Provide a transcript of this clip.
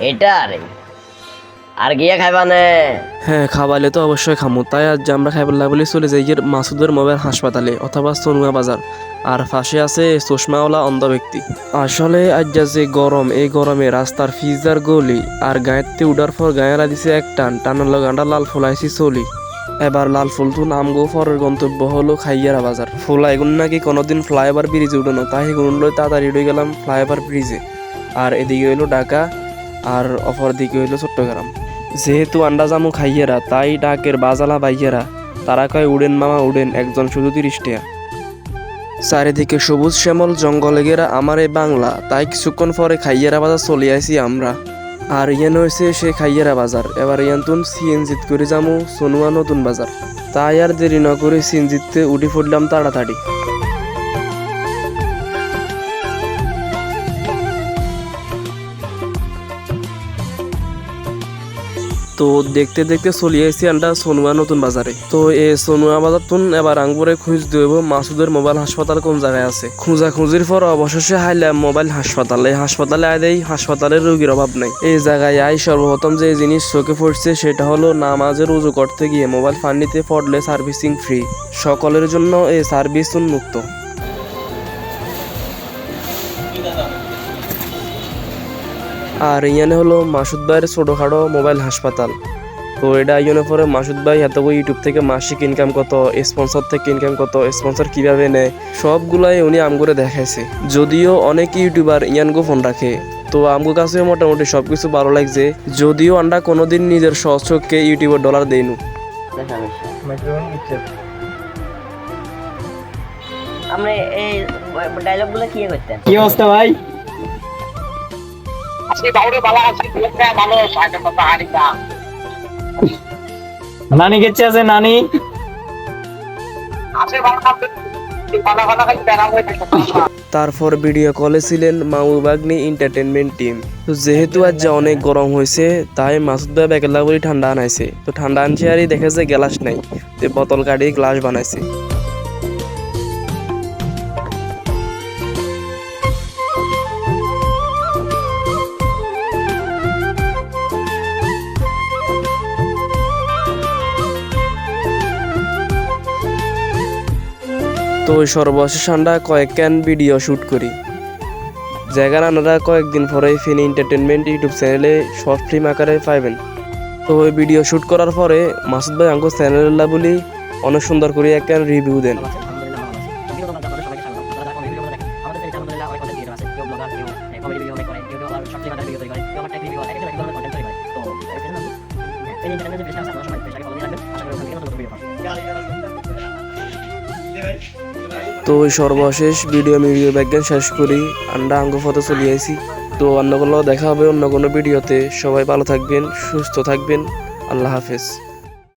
এটা রে আর গিয়ে খাইবা নে। হ্যাঁ খাবালে তো অবশ্যই খামু। তাই আজ আমরা খাইবার বলে চলে যাই গিয়ে মাসুদের মোবাইল হাসপাতালে অথবা সোনুয়া বাজার। আর পাশে আছে চশমাওয়ালা অন্ধ ব্যক্তি। আসলে আজ যে গরম, এই গরমে রাস্তার ফিজার গলি আর গায়েতে উঠার পর গায়েরা দিছে এক টান, টানার লগে আন্ডা লাল ফুলাইছি চলি। এবার লাল ফুল তুন আমগো পরের গন্তব্য হলো খাইয়ারা বাজার। ফুলা এগুন নাকি কোনোদিন ফ্লাইওভার ব্রিজে উঠানো, তাই এগুন লই তাড়াতাড়ি উঠে গেলাম ফ্লাইওভার ব্রিজে আর এদিকে হইল ঢাকা আর অপর দিকে হইল চট্টগ্রাম। যেহেতু আন্ডা জামু খাইয়েরা, তাই ডাকের বাজালা বাইয়েরা, তারা কয়, উড়েন মামা, উড়েন, একজন শুধু তিরিশ টিয়া চারিদিকে সবুজ শ্যামল জঙ্গলে গেরা, আমার এই বাংলা, তাই কিছুক্ষণ পরে খাইয়েরা বাজার চলে আসি আমরা। আর ইয়ান হয়েছে সে খাইয়েরা বাজার। এবার ইয়ান্তুন সিএনজিত করে যামু সোনুয়া নতুন বাজার। তাই আর দেরি না করে সিএনজিতে উঠে পড়লাম তাড়াতাড়ি। তো দেখতে দেখতে চলে আসছি আমরা সোনুয়া নতুন বাজারে। তো এই সোনুয়া বাজার তুন এবার আঙ্গুরে খুঁজ দেব মাসুদের মোবাইল হাসপাতাল কোন জায়গায় আছে। খুঁজা খুঁজির পর অবশেষে হাইলাম মোবাইল হাসপাতাল। এই হাসপাতালে আয় দেয় হাসপাতালের রোগীর অভাব নাই। এই জায়গায় আই সর্বপ্রথম যে জিনিস চোখে পড়ছে সেটা হলো নামাজের উজু করতে গিয়ে মোবাইল ফান্ডিতে পড়লে সার্ভিসিং ফ্রি। সকলের জন্য এই সার্ভিস উন্মুক্ত। আর ইয়ানে হলো মাসুদ ভাইয়ের ছোটোখাটো মোবাইল হাসপাতাল। তো এটা আইনের পরে মাসুদ ভাই এত ইউটিউব থেকে মাসিক ইনকাম কত স্পন্সর থেকে ইনকাম কত স্পন্সর কীভাবে নেয় সবগুলাই উনি আমগরে দেখাইছে। যদিও অনেক ইউটিউবার ইয়ানগো ফোন রাখে। তো আমগো কাছে মোটামুটি সব কিছু ভালো লাগছে। যদিও আমরা কোনোদিন নিজের সচককে ইউটিউবের ডলার দেইনু আমরা এই ডায়লগগুলো কি করতেন কি অবস্থা ভাই? নানি গেছে আছে নানি? তারপর ভিডিও কলে ছিলেন মামু বাগনি এন্টারটেনমেন্ট টিম তো যেহেতু আজ যে অনেক গরম হয়েছে তাই মাসুদ ভাই বেকেলা বলি ঠান্ডা আনাইছে। তো ঠান্ডা আনছে আর দেখেছে গ্লাস নাই। তো বোতল কাটি গ্লাস বানাইছে। তো ওই সর্বশেষ আমরা কয়েক ক্যান ভিডিও শ্যুট করি জায়গার আপনারা কয়েকদিন পরে ফিনি এন্টারটেনমেন্ট ইউটিউব চ্যানেলে শর্ট ফিল্ম আকারে পাইবেন তো ওই ভিডিও শ্যুট করার পরে মাসুদ ভাই আঙ্কো চ্যানেল বলি অনেক সুন্দর করে একটা রিভিউ দেন তো সর্বশেষ ভিডিও মিডিও বিজ্ঞান শেষ করি। আন্ডা আঙ্গ ফটো চলে আইছি। তো অন্য কোনো দেখা হবে অন্য কোনো ভিডিওতে সবাই ভালো থাকবেন, সুস্থ থাকবেন। আল্লাহ হাফেজ।